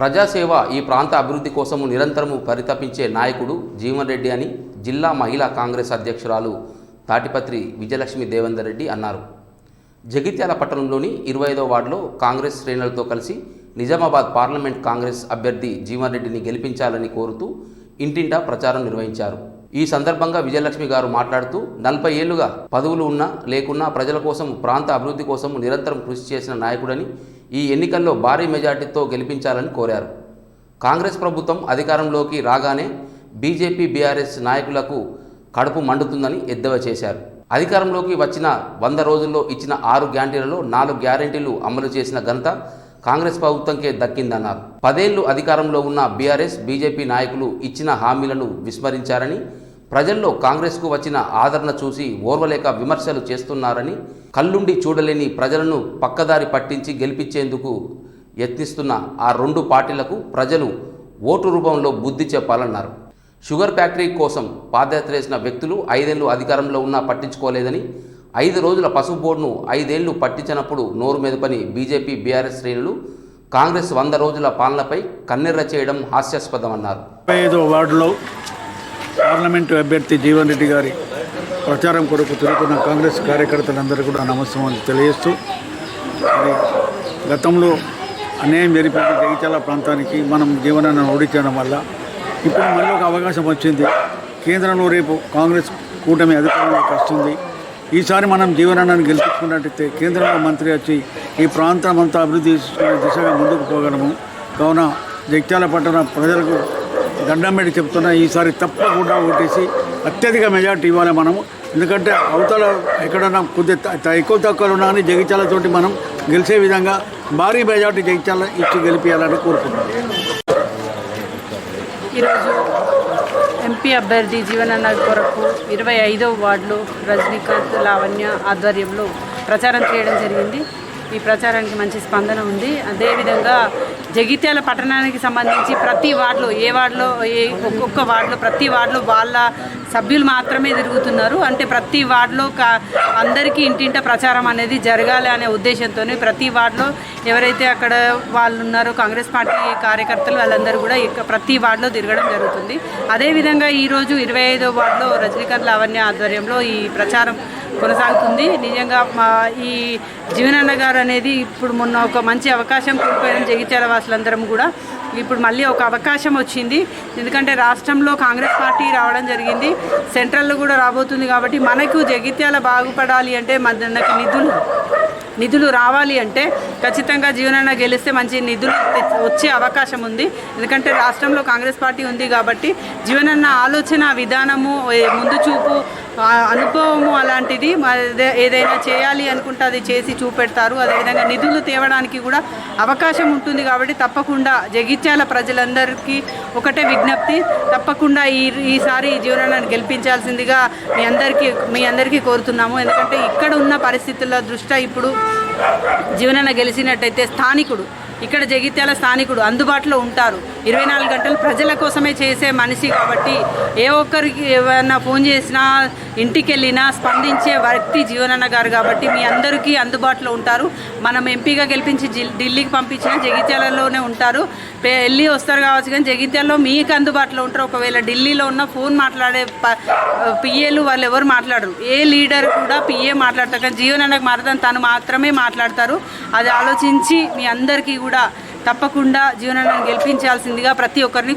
ప్రజాసేవ ఈ ప్రాంత అభివృద్ధి కోసము నిరంతరము పరితపించే నాయకుడు జీవన్ రెడ్డి అని జిల్లా మహిళా కాంగ్రెస్ అధ్యక్షురాలు తాటిపత్రి విజయలక్ష్మి దేవేందర్ రెడ్డి అన్నారు. జగిత్యాల పట్టణంలోని ఇరవై ఐదో వార్డులో కాంగ్రెస్ శ్రేణులతో కలిసి నిజామాబాద్ పార్లమెంట్ కాంగ్రెస్ అభ్యర్థి జీవన్ రెడ్డిని గెలిపించాలని కోరుతూ ఇంటింటా ప్రచారం నిర్వహించారు. ఈ సందర్భంగా విజయలక్ష్మి గారు మాట్లాడుతూ నలభై ఏళ్ళుగా పదవులు ఉన్నా లేకున్నా ప్రజల కోసం ప్రాంత అభివృద్ధి కోసం నిరంతరం కృషి చేసిన నాయకుడని ఈ ఎన్నికల్లో భారీ మెజార్టీతో గెలిపించాలని కోరారు. కాంగ్రెస్ ప్రభుత్వం అధికారంలోకి రాగానే బీజేపీ బీఆర్ఎస్ నాయకులకు కడుపు మండుతుందని ఎద్దేవా చేశారు. అధికారంలోకి వచ్చిన వంద రోజుల్లో ఇచ్చిన ఆరు గ్యారంటీలలో నాలుగు గ్యారంటీలు అమలు చేసిన ఘనత కాంగ్రెస్ ప్రభుత్వంకే దక్కిందన్నారు. పదేళ్ళు అధికారంలో ఉన్న బీఆర్ఎస్ బీజేపీ నాయకులు ఇచ్చిన హామీలను విస్మరించారని ప్రజల్లో కాంగ్రెస్కు వచ్చిన ఆదరణ చూసి ఓర్వలేక విమర్శలు చేస్తున్నారని కళ్ళుండి చూడలేని ప్రజలను పక్కదారి పట్టించి గెలిపించేందుకు యత్నిస్తున్న ఆ రెండు పార్టీలకు ప్రజలు ఓటు రూపంలో బుద్ధి చెప్పాలన్నారు. షుగర్ ఫ్యాక్టరీ కోసం పాదయాత్ర చేసిన వ్యక్తులు ఐదేళ్ళు అధికారంలో ఉన్నా పట్టించుకోలేదని ఐదు రోజుల పసుపు బోర్డును ఐదేళ్ళు పట్టించినప్పుడు నోరు మెదపని బీజేపీ బీఆర్ఎస్ శ్రేణులు కాంగ్రెస్ వంద రోజుల పాలనపై కన్నెర్ర చేయడం హాస్యాస్పదమన్నారు. ముప్పై ఐదో వార్డులో పార్లమెంటు అభ్యర్థి జీవన్ రెడ్డి గారి ప్రచారం కొరకు తిరుగుతున్న కాంగ్రెస్ కార్యకర్తలందరూ కూడా నమస్కారం తెలియజేస్తూ గతంలో అన్యాయం జరిపిన జగిత్యాల ప్రాంతానికి మనం జీవనాన్ని ఓడించడం వల్ల ఇప్పుడు మళ్ళీ ఒక అవకాశం వచ్చింది. కేంద్రంలో రేపు కాంగ్రెస్ కూటమి అధికారంలోకి వస్తుంది. ఈసారి మనం జీవనాన్ని గెలుచుకున్నట్టయితే కేంద్రంలో మంత్రి వచ్చి ఈ ప్రాంతం అంతా అభివృద్ధి చేసుకునే దిశగా ముందుకు పోగలము. కావున జగిత్యాల పట్టణ ప్రజలకు దండం పెట్టి చెప్తున్నా ఈసారి తప్పకుండా ఓటేసి అత్యధిక మెజార్టీ ఇవ్వాలి మనము ఎందుకంటే అవతల ఎక్కడన్నా కొద్ది ఎక్కువ తక్కువలు ఉన్నా కానీ జగిత్యాలతోటి మనం గెలిచే విధంగా భారీ మెజార్టీ జగిత్యాల ఇచ్చి గెలిపించాలని కోరుకుంటున్నాం. ఈరోజు ఎంపీ అభ్యర్థి జీవనన్న కొరకు ఇరవై ఐదవ వార్డులో రజనీకాంత్ లావణ్య ఆధ్వర్యంలో ప్రచారం చేయడం జరిగింది. ఈ ప్రచారానికి మంచి స్పందన ఉంది. అదేవిధంగా జగిత్యాల పట్టణానికి సంబంధించి ప్రతి వార్డులో ఏ వార్డులో ఏ ఒక్కొక్క వార్డులో ప్రతి వార్డులో వాళ్ళ సభ్యులు మాత్రమే తిరుగుతున్నారు. అంటే ప్రతి వార్డులో అందరికీ ఇంటింట ప్రచారం అనేది జరగాలి అనే ఉద్దేశంతో ప్రతి వార్డులో ఎవరైతే అక్కడ వాళ్ళు ఉన్నారో కాంగ్రెస్ పార్టీ కార్యకర్తలు వాళ్ళందరూ కూడా ప్రతి వార్డులో తిరగడం జరుగుతుంది. అదేవిధంగా ఈరోజు ఇరవై ఐదో వార్డులో రజనీకాంత్ లావణ్య ఆధ్వర్యంలో ఈ ప్రచారం కొనసాగుతుంది. నిజంగా మా ఈ జీవనన్న గారు అనేది ఇప్పుడు మొన్న ఒక మంచి అవకాశం కోల్పోయిన జగిత్యాల వాసులందరం కూడా ఇప్పుడు మళ్ళీ ఒక అవకాశం వచ్చింది. ఎందుకంటే రాష్ట్రంలో కాంగ్రెస్ పార్టీ రావడం జరిగింది. సెంట్రల్లో కూడా రాబోతుంది కాబట్టి మనకు జగిత్యాల బాగుపడాలి అంటే మనకి నిధులు నిధులు రావాలి అంటే ఖచ్చితంగా జీవనన్న గెలిస్తే మంచి నిధులు వచ్చే అవకాశం ఉంది. ఎందుకంటే రాష్ట్రంలో కాంగ్రెస్ పార్టీ ఉంది కాబట్టి జీవనన్న ఆలోచన విధానము ముందు చూపు అనుభవము అలాంటిది ఏదైనా చేయాలి అనుకుంటే అది చేసి చూపెడతారు. అదేవిధంగా నిధులు తేవడానికి కూడా అవకాశం ఉంటుంది కాబట్టి తప్పకుండా జగిత్యాల ప్రజలందరికీ ఒకటే విజ్ఞప్తి తప్పకుండా ఈ ఈసారి జీవనాన్ని గెలిపించాల్సిందిగా మీ అందరికీ మీ అందరికీ కోరుతున్నాము. ఎందుకంటే ఇక్కడ ఉన్న పరిస్థితుల దృష్ట్యా ఇప్పుడు జీవనాన్ని గెలిచినట్టయితే స్థానికుడు ఇక్కడ జగిత్యాల స్థానికుడు అందుబాటులో ఉంటారు. ఇరవై నాలుగు గంటలు ప్రజల కోసమే చేసే మనిషి కాబట్టి ఏ ఒక్కరికి ఏమైనా ఫోన్ చేసినా ఇంటికి వెళ్ళినా స్పందించే వ్యక్తి జీవనన్న గారు కాబట్టి మీ అందరికీ అందుబాటులో ఉంటారు. మనం ఎంపీగా గెలిపించి ఢిల్లీకి పంపించిన జగిత్యాలలోనే ఉంటారు. వెళ్ళి వస్తారు కావచ్చు కానీ జగిత్యాలలో మీకు అందుబాటులో ఉంటారు. ఒకవేళ ఢిల్లీలో ఉన్న ఫోన్ మాట్లాడే పిఏలు వాళ్ళు ఎవరు మాట్లాడరు. ఏ లీడర్ కూడా పిఏ మాట్లాడతారు. కానీ జీవనన్నకు మాత్రం తను మాత్రమే మాట్లాడతారు. అది ఆలోచించి మీ అందరికీ కూడా కూడా తప్పకుండా జీవనాన్ని గెలిపించాల్సిందిగా ప్రతి ఒక్కరిని